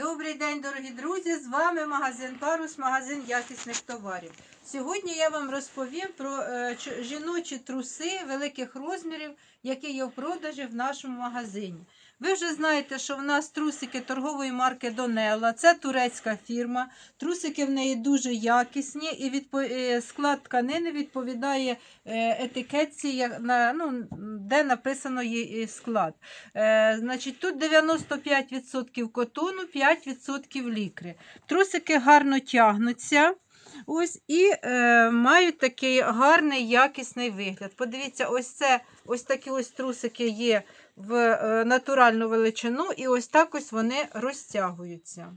Добрий день, дорогі друзі! З вами магазин Парус, магазин якісних товарів. Сьогодні я вам розповім про е, жіночі труси великих розмірів, які є в продажі в нашому магазині. Ви вже знаєте, що в нас трусики торгової марки Донелла. Це турецька фірма. Трусики в неї дуже якісні, і е, склад тканини відповідає е, етикетці, ну, де написано її склад. Значить, тут 95% котону, 5% лікри. Трусики гарно тягнуться. Ось і е, мають такий гарний якісний вигляд. Подивіться, ось це ось такі ось трусики є в е, натуральну величину, і ось так ось вони розтягуються.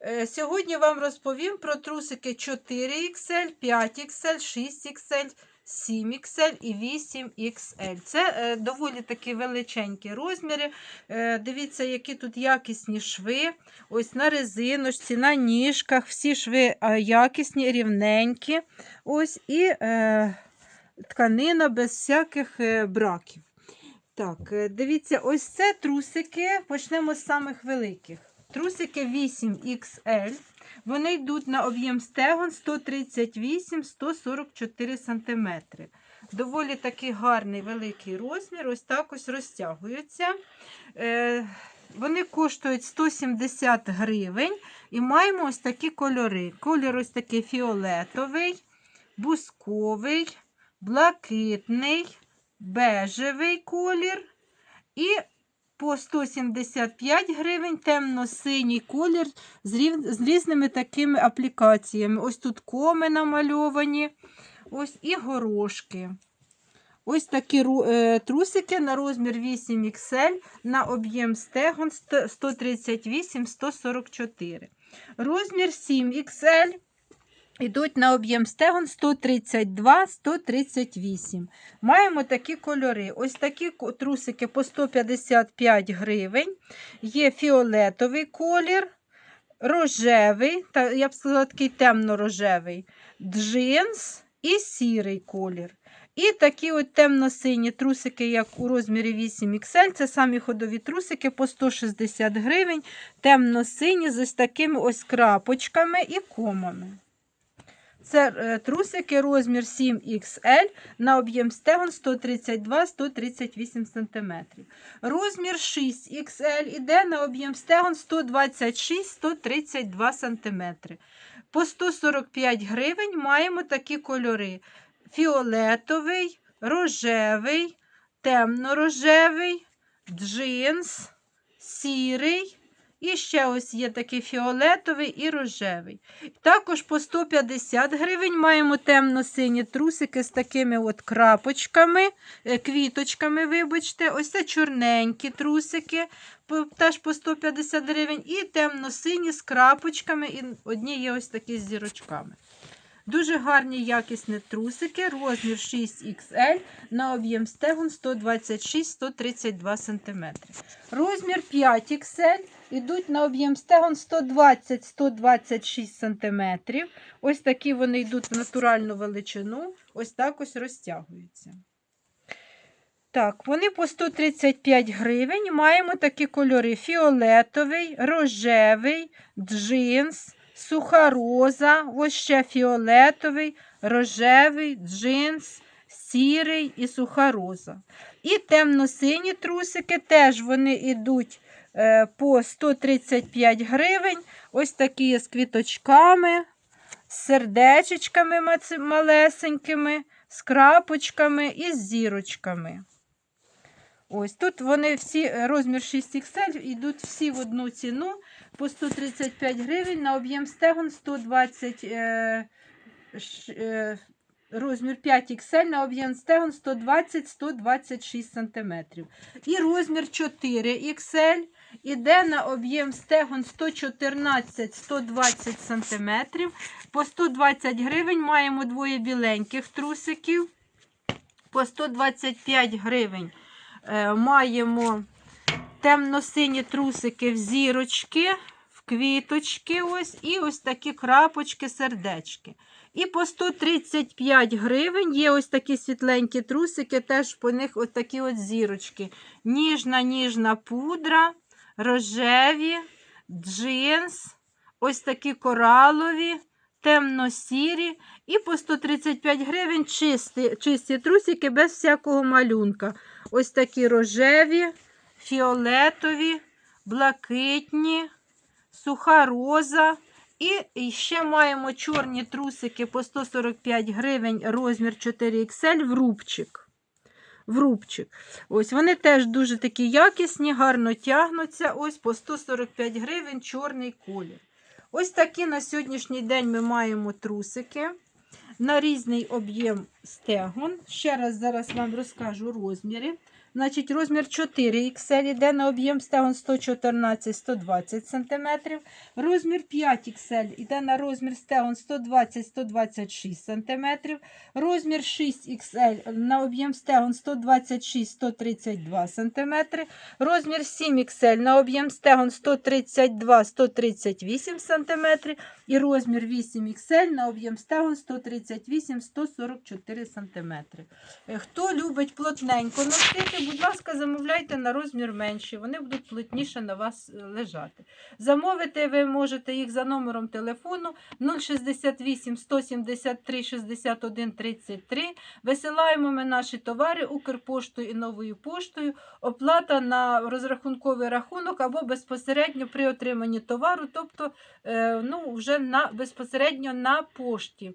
Е, Сьогодні вам розповім про трусики 4XL, 5XL, 6XL, 7XL і 8XL. Це е, доволі такі величенькі розміри. Е, дивіться, які тут якісні шви. Ось на резиночці, на ніжках. Всі шви е, якісні, рівненькі. Ось і тканина без всяких браків. Так, дивіться, ось це трусики. Почнемо з самих великих. Трусики 8XL. Вони йдуть на об'єм стегон 138-144 см. Доволі такий гарний великий розмір. Ось так ось розтягуються. Е, вони коштують 170 гривень. І маємо ось такі кольори. Колір ось такий фіолетовий, бусковий, блакитний, бежевий колір. І по 175 гривень темно-синій колір з, рів... з різними такими аплікаціями. Ось тут коми намальовані, ось і горошки. Ось такі е, трусики на розмір 8XL на об'єм стегон 138-144. Розмір 7XL Ідуть на об'єм стегон 132-138. Маємо такі кольори. Ось такі трусики по 155 гривень. Є фіолетовий колір, рожевий, та, я б сказала, такий темно-рожевий, джинс і сірий колір. І такі от темно-сині трусики, як у розмірі 8XL. Це самі ходові трусики по 160 гривень. Темно-сині з ось такими ось крапочками і комами. Це е, трусики розмір 7XL на об'єм стегон 132-138 см. Розмір 6XL іде на об'єм стегон 126-132 см. По 145 гривень маємо такі кольори: фіолетовий, рожевий, темно-рожевий, джинс, сірий. І ще ось є такий фіолетовий і рожевий. Також по 150 гривень маємо темно-сині трусики з такими от крапочками, е, квіточками, вибачте. Ось це чорненькі трусики, теж по 150 гривень. І темно-сині з крапочками, і одні є ось такі з зірочками. Дуже гарні якісні трусики, розмір 6XL на об'єм стегон 126-132 см. Розмір 5XL йдуть на об'єм стегон 120-126 см. Ось такі вони йдуть в натуральну величину, ось так ось розтягуються. Так, вони по 135 гривень. Маємо такі кольори: фіолетовий, рожевий, джинс, суха роза, ось ще фіолетовий, рожевий, джинс, сірий і суха роза. І темно-сині трусики теж вони йдуть по 135 гривень. Ось такі з квіточками, з сердечечками малесенькими, з крапочками і з зірочками. Ось тут вони всі е, розмір 6XL йдуть всі в одну ціну по 135 гривень на об'єм стегон 120 е, е, розмір 5XL на об'єм стегон 120-126 см. І розмір 4XL іде на об'єм стегон 114-120 см. По 120 гривень маємо двоє біленьких трусиків. По 125 гривень е, маємо темно-сині трусики в зірочки, в квіточки, ось, і ось такі крапочки, сердечки. І по 135 гривень є ось такі світленькі трусики, теж по них ось такі от зірочки. Ніжна, ніжна пудра, рожеві, джинс, ось такі коралові, темно-сірі і по 135 гривень чисті, чисті трусики без всякого малюнка. Ось такі рожеві, фіолетові, блакитні, суха роза. І ще маємо чорні трусики по 145 гривень, розмір 4XL в рубчик. В рубчик. Ось вони теж дуже такі якісні, гарно тягнуться. Ось по 145 гривень чорний колір. Ось такі на сьогоднішній день ми маємо трусики на різний об'єм стегон. Ще раз зараз вам розкажу розміри. Значить, розмір 4XL йде на об'єм стегон 114-120 см. Розмір 5XL йде на розмір стегон 120-126 см. Розмір 6XL на об'єм стегон 126-132 см. Розмір 7XL на об'єм стегон 132-138 см. І розмір 8XL на об'єм стегон 138-144 см. Е, Хто любить плотненько носити, будь ласка, замовляйте на розмір менший, вони будуть плотніше на вас е, лежати. Замовити ви можете їх за номером телефону 068 173 61 33. Висилаємо ми наші товари Укрпоштою і новою поштою. Оплата на розрахунковий рахунок або безпосередньо при отриманні товару, тобто е, ну, вже на, безпосередньо на пошті.